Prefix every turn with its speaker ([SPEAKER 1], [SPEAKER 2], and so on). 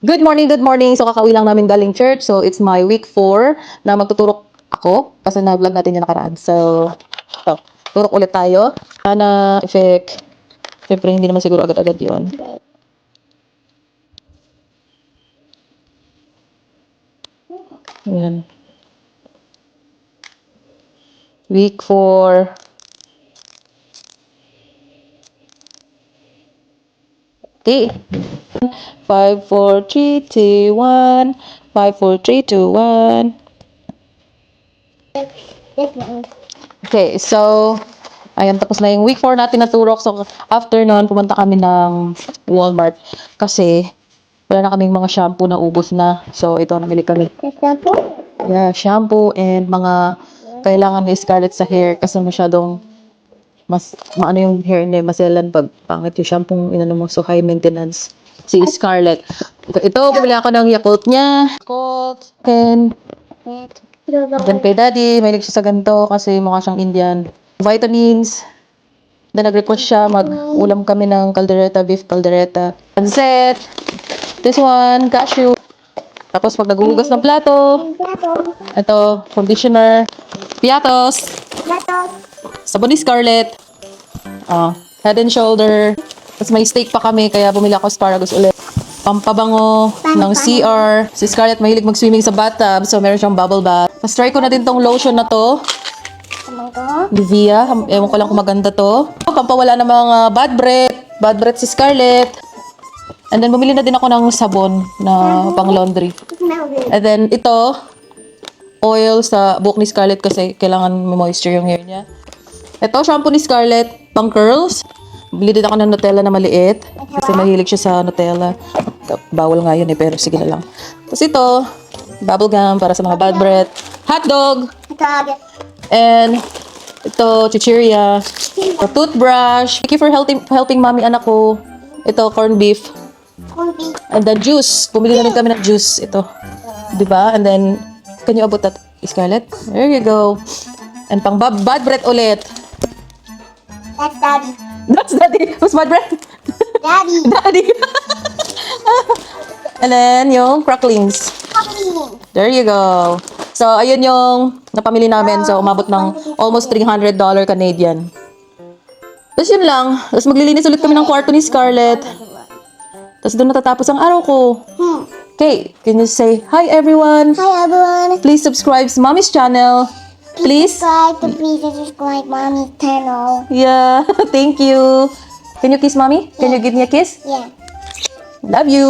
[SPEAKER 1] Good morning, good morning. So, kakauwi lang namin galing church. So, it's my week 4 na magtuturok ako kasi na-vlog natin yung nakaraan. So, ito. Turok ulit tayo. Sana effect. Siyempre, hindi naman siguro agad-agad yun. Ayan. Week 4. Okay. 5, 4, 3, 2, 1. 5, 4, 3, 2, 1. Okay, so, ayan, tapos na yung week 4 natin na turok. So, after nun, pumunta kami ng Walmart. Kasi, wala na kaming mga shampoo na ubos na. So, ito, namili kami. Yeah, shampoo and mga kailangan ni Scarlett sa hair kasi masyadong mas maano yung hair niya, maselan pag pangit yung shampoo inano mo so high maintenance si Scarlett. Ito, bumili ako ng Yakult niya. Yakult and Then kay Daddy, may siya sa ganito kasi mukha siyang Indian. Vitamins. Then nag-request siya, mag-ulam kami ng caldereta, beef caldereta. Pancet. This one, cashew. Tapos pag naghuhugas ng plato, ito, conditioner, piatos, sabon ni Scarlett, ah, head and shoulder, tapos may steak pa kami, kaya bumili ako asparagus ulit. Pampabango ng CR. Si Scarlett mahilig mag-swimming sa bathtub, so meron siyang bubble bath. Tapos try ko na din tong lotion na to. Livia, ewan ko lang kung maganda to. Pampawala ng mga bad breath, bad breath si Scarlett. And then bumili na din ako ng sabon na pang laundry. And then ito, oil sa buhok ni Scarlett kasi kailangan may moisture yung hair niya. Ito, shampoo ni Scarlett, pang curls. Bili din ako ng Nutella na maliit kasi mahilig siya sa Nutella. Bawal nga yun eh, pero sige na lang. Tapos ito, bubble gum para sa mga bad breath. Hot dog, and ito, chichirya. A toothbrush. Thank you for helping, helping mommy anak ko. Ito, corned beef. And then juice. Bumili na rin kami ng juice. Ito. Di ba? And then, can you abot that, Scarlett? There you go. And pang bad breath ulit.
[SPEAKER 2] That's daddy.
[SPEAKER 1] That's daddy. Who's bad breath?
[SPEAKER 2] Daddy.
[SPEAKER 1] daddy. And then, yung cracklings. There you go. So, ayun yung napamili namin. So, umabot ng almost $300 Canadian. Tapos yun lang. Tapos maglilinis ulit kami ng kwarto ni Scarlett. Tapos doon matatapos ang araw ko.
[SPEAKER 2] Hmm.
[SPEAKER 1] Okay, can you say, Hi everyone!
[SPEAKER 2] Hi everyone.
[SPEAKER 1] Please subscribe to Mommy's channel. Please.
[SPEAKER 2] Subscribe to please subscribe mommy's channel.
[SPEAKER 1] Yeah, thank you. Can you kiss Mommy? Can you give me a kiss?
[SPEAKER 2] Yeah.
[SPEAKER 1] Love you.